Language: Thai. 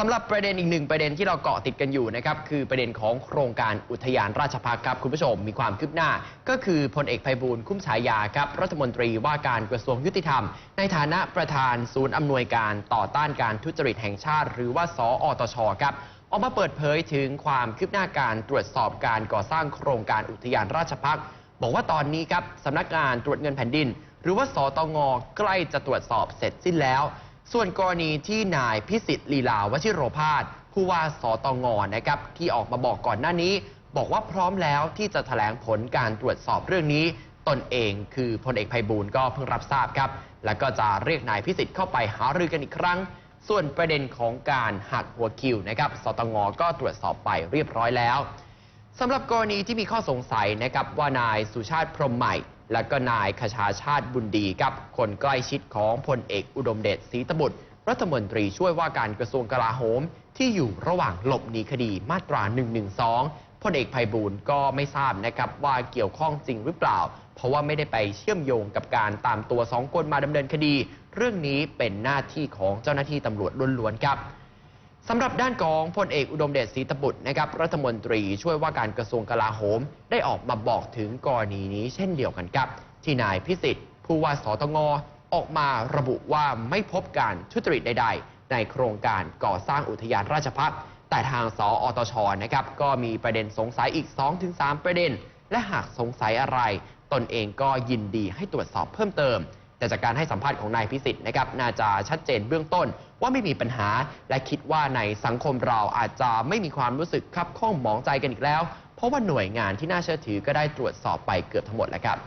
สำหรับประเด็นอีกหนึ่งประเด็นที่เราเกาะติดกันอยู่นะครับคือประเด็นของโครงการอุทยานราชพักครับคุณผู้ชมมีความคืบหน้า ก็คือพลเอกไพบูลย์คุ้มฉายาครับรัฐมนตรีว่าการกระทรวงยุติธรรม ในฐานะประธานศูนย์อำนวยการต่อต้านการทุจริตแห่งชาติ หรือว่าสออตชครับออกมาเปิดเผยถึงความคืบหน้าการตรวจสอบการก่อสร้างโครงการอุทยานราชพักบอกว่าตอนนี้ครับสำนักงานตรวจเงินแผ่นดิน หรือว่าสตงใกล้จะตรวจสอบเสร็จสิ้นแล้ว ส่วนกรณีที่นายพิสิทธิ์ลีลาวชิโรพาสผู้ว่าสตงนะครับที่ออกมาบอกก่อนหน้านี้ บอกว่าพร้อมแล้วที่จะแถลงผลการตรวจสอบเรื่องนี้ ตนเองคือพลเอกไพบูลย์ก็เพิ่งรับทราบครับ แล้วก็จะเรียกนายพิสิทธิ์เข้าไปหารือกันอีกครั้ง ส่วนประเด็นของการหักหัวคิวนะครับสตงก็ตรวจสอบไปเรียบร้อยแล้วสำหรับกรณีที่มีข้อสงสัยนะครับว่านายสุชาติพรหมใหม่ และก็นายคชาชาติบุญดีครับคนใกล้ชิดของพลเอกอุดมเดชศรีตบุตร รัฐมนตรีช่วยว่าการกระทรวงกลาโหม ที่อยู่ระหว่างหลบหนีคดีมาตรา 112พลเอกไพบูลก็ไม่ทราบนะครับว่าเกี่ยวข้องจริงหรือเปล่า เพราะว่าไม่ได้ไปเชื่อมโยงกับการตามตัวสองคนมาดำเนินคดี เรื่องนี้เป็นหน้าที่ของเจ้าหน้าที่ตำรวจล้วนๆครับ สำหรับด้านของพลเอกอุดมเดชศรีตบุตรนะครับรัฐมนตรีช่วยว่าการกระทรวงกลาโหม ได้ออกมาบอกถึงกรณีนี้เช่นเดียวกันครับที่นายพิสิทธิ์ ผู้ว่าสตงออกมาระบุว่าไม่พบการทุจริตใด ๆ ในโครงการก่อสร้างอุทยานราชพักษ์แต่ทางสออตชนะครับก็มีประเด็นสงสัยอีก 2-3 ประเด็น และหากสงสัยอะไร ตนเองก็ยินดีให้ตรวจสอบเพิ่มเติม แต่จากการให้สัมภาษณ์ของนายพิสิทธิ์นะครับน่าจะชัดเจนเบื้องต้นว่าไม่มีปัญหา และคิดว่าในสังคมเราอาจจะไม่มีความรู้สึกคับข้องหมองใจกันอีกแล้ว เพราะว่าหน่วยงานที่น่าเชื่อถือก็ได้ตรวจสอบไปเกือบทั้งหมดแล้วครับ